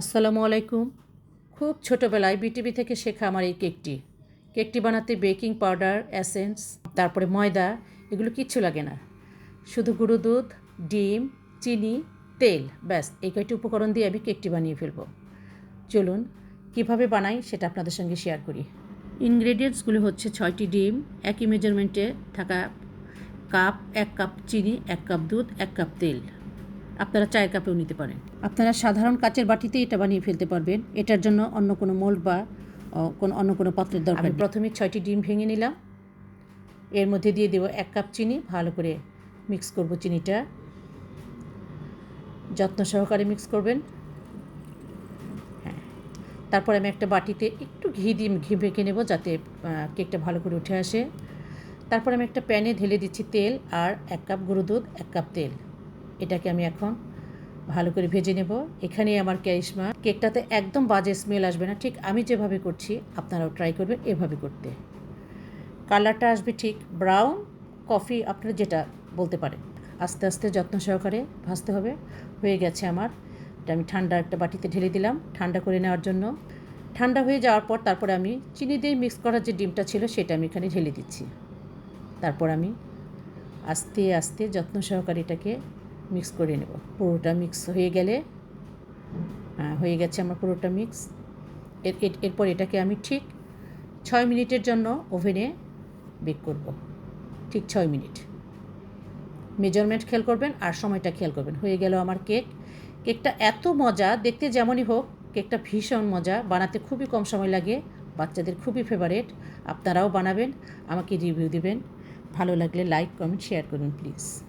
আসসালামু আলাইকুম। খুব ছোটোবেলায় বিটিভি থেকে শেখা আমার এই কেকটি। কেকটি বানাতে বেকিং পাউডার অ্যাসেন্স তারপরে ময়দা, এগুলো কিচ্ছু লাগে না। শুধু গুঁড়ো দুধ, ডিম, চিনি, তেল, ব্যাস, এই কয়টি উপকরণ দিয়ে আমি কেকটি বানিয়ে ফেলব। চলুন, কীভাবে বানাই সেটা আপনাদের সঙ্গে শেয়ার করি। ইনগ্রেডিয়েন্টসগুলো হচ্ছে ছয়টি ডিম, একই মেজারমেন্টে থাকা কাপ, এক কাপ চিনি, এক কাপ দুধ, এক কাপ তেল। আপনারা চায়ের কাপেও নিতে পারেন। আপনারা সাধারণ কাচের বাটিতে এটা বানিয়ে ফেলতে পারবেন। এটার জন্য অন্য কোনো মোল্ড বা কোনো অন্য কোনো পাত্রের দরকার প্রথমে ছয়টি ডিম ভেঙে নিলাম। এর মধ্যে দিয়ে দেবো এক কাপ চিনি ভালো করে মিক্স করব চিনিটা। যত্ন সহকারে মিক্স করবেন। হ্যাঁ। তারপর আমি একটা বাটিতে একটু ঘি দিয়ে ঘি ভেঙে নেব যাতে কেকটা ভালো করে উঠে আসে। তারপর আমি একটা প্যানে ঢেলে দিচ্ছি তেল আর এক কাপ গুঁড়ো দুধ এক কাপ তেল। এটাকে আমি এখন ভালো করে ভেজে নেব। এখানেই আমার ক্যারিশমা। কেকটাতে একদম বাজে স্মেল আসবে না। ঠিক আমি যেভাবে করছি, আপনারাও ট্রাই করবেন এভাবে করতে। কালারটা আসবে ঠিক ব্রাউন কফি আপনারা যেটা বলতে পারেন। আস্তে আস্তে যত্ন সহকারে ভাজতে হবে। হয়ে গেছে আমার। এটা আমি ঠান্ডা একটা বাটিতে ঢেলে দিলাম ঠান্ডা করে নেওয়ার জন্য। ঠান্ডা হয়ে যাওয়ার পর তারপরে আমি চিনি দিয়ে মিক্স করার যে ডিমটা ছিল সেটা আমি এখানে ঢেলে দিচ্ছি। তারপর আমি আস্তে আস্তে যত্ন সহকারে এটাকে মিক্স করে নেব। পুরোটা মিক্স হয়ে গেলে হয়ে গেছে আমার পুরোটা মিক্স এর, এর- এরপর এটাকে আমি ঠিক ছয় মিনিটের জন্য ওভেনে বেক করব। ঠিক ছয় মিনিট। মেজারমেন্ট খেয়াল করবেন আর সময়টা খেয়াল করবেন। হয়ে গেল আমার কেক কেকটা এত মজা, দেখতে যেমনই হোক কেকটা ভীষণ মজা। বানাতে খুবই কম সময় লাগে, বাচ্চাদের খুবই ফেভারেট আপনারাও বানাবেন, আমাকে রিভিউ দিবেন। ভালো লাগলে লাইক কমেন্ট শেয়ার করুন প্লিজ